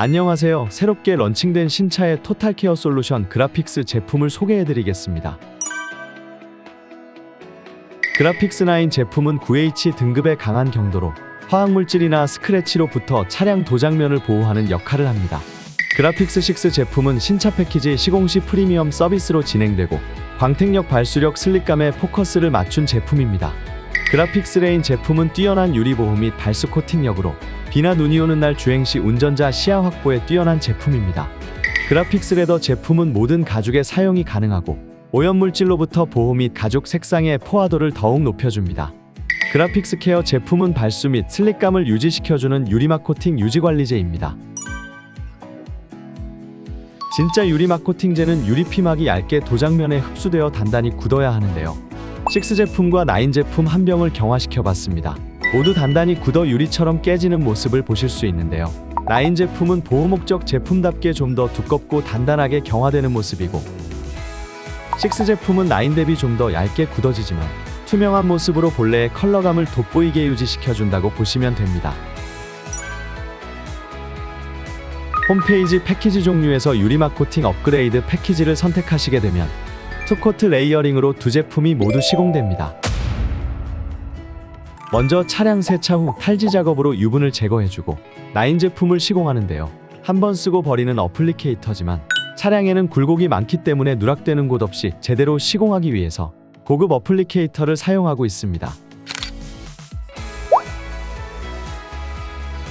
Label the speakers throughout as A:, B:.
A: 안녕하세요. 새롭게 런칭된 신차의 토탈케어 솔루션 그래픽스 제품을 소개해드리겠습니다. 그래픽스 9 제품은 9H 등급의 강한 경도로 화학물질이나 스크래치로부터 차량 도장면을 보호하는 역할을 합니다. 그래픽스 6 제품은 신차 패키지 시공 시 프리미엄 서비스로 진행되고 광택력 발수력 슬립감에 포커스를 맞춘 제품입니다. 그래픽스 레인 제품은 뛰어난 유리 보호 및 발수 코팅력으로 비나 눈이 오는 날 주행 시 운전자 시야 확보에 뛰어난 제품입니다. 그래픽스 레더 제품은 모든 가죽에 사용이 가능하고 오염물질로부터 보호 및 가죽 색상의 포화도를 더욱 높여줍니다. 그래픽스 케어 제품은 발수 및 슬립감을 유지시켜주는 유리막 코팅 유지 관리제입니다. 진짜 유리막 코팅제는 유리 피막이 얇게 도장면에 흡수되어 단단히 굳어야 하는데요. 6 제품과 9 제품 한 병을 경화시켜 봤습니다. 모두 단단히 굳어 유리처럼 깨지는 모습을 보실 수 있는데요. 9 제품은 보호 목적 제품답게 좀 더 두껍고 단단하게 경화되는 모습이고 6 제품은 9 대비 좀 더 얇게 굳어지지만 투명한 모습으로 본래의 컬러감을 돋보이게 유지시켜준다고 보시면 됩니다. 홈페이지 패키지 종류에서 유리막 코팅 업그레이드 패키지를 선택하시게 되면 투코트 레이어링으로 두 제품이 모두 시공됩니다. 먼저 차량 세차 후 탈지 작업으로 유분을 제거해주고 라인 제품을 시공하는데요. 한 번 쓰고 버리는 어플리케이터지만 차량에는 굴곡이 많기 때문에 누락되는 곳 없이 제대로 시공하기 위해서 고급 어플리케이터를 사용하고 있습니다.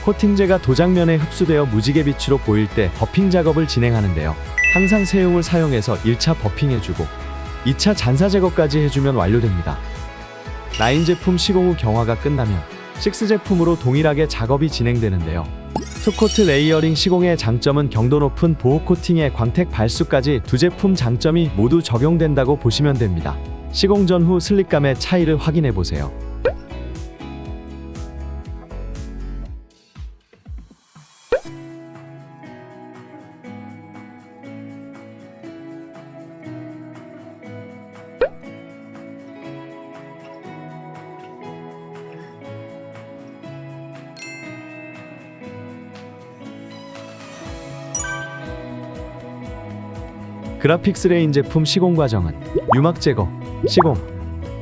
A: 코팅제가 도장면에 흡수되어 무지개 빛으로 보일 때 버핑 작업을 진행하는데요. 항상 세용을 사용해서 1차 버핑해주고 2차 잔사 제거까지 해주면 완료됩니다. 라인 제품 시공 후 경화가 끝나면 6 제품으로 동일하게 작업이 진행되는데요. 투코트 레이어링 시공의 장점은 경도 높은 보호 코팅의 광택 발수까지 두 제품 장점이 모두 적용된다고 보시면 됩니다. 시공 전 후 슬립감의 차이를 확인해 보세요. 그래픽스 레인 제품 시공 과정은 유막 제거, 시공,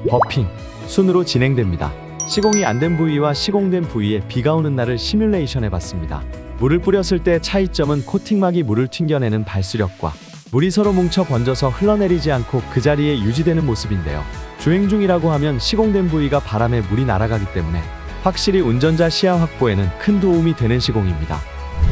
A: 버핑 순으로 진행됩니다. 시공이 안 된 부위와 시공된 부위에 비가 오는 날을 시뮬레이션 해봤습니다. 물을 뿌렸을 때 차이점은 코팅막이 물을 튕겨내는 발수력과 물이 서로 뭉쳐 번져서 흘러내리지 않고 그 자리에 유지되는 모습인데요. 주행 중이라고 하면 시공된 부위가 바람에 물이 날아가기 때문에 확실히 운전자 시야 확보에는 큰 도움이 되는 시공입니다.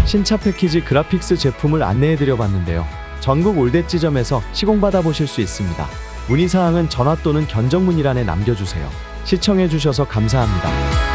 A: 신차 패키지 그래픽스 제품을 안내해드려 봤는데요. 전국 올댓 지점에서 시공받아 보실 수 있습니다. 문의사항은 전화 또는 견적 문의란에 남겨주세요. 시청해주셔서 감사합니다.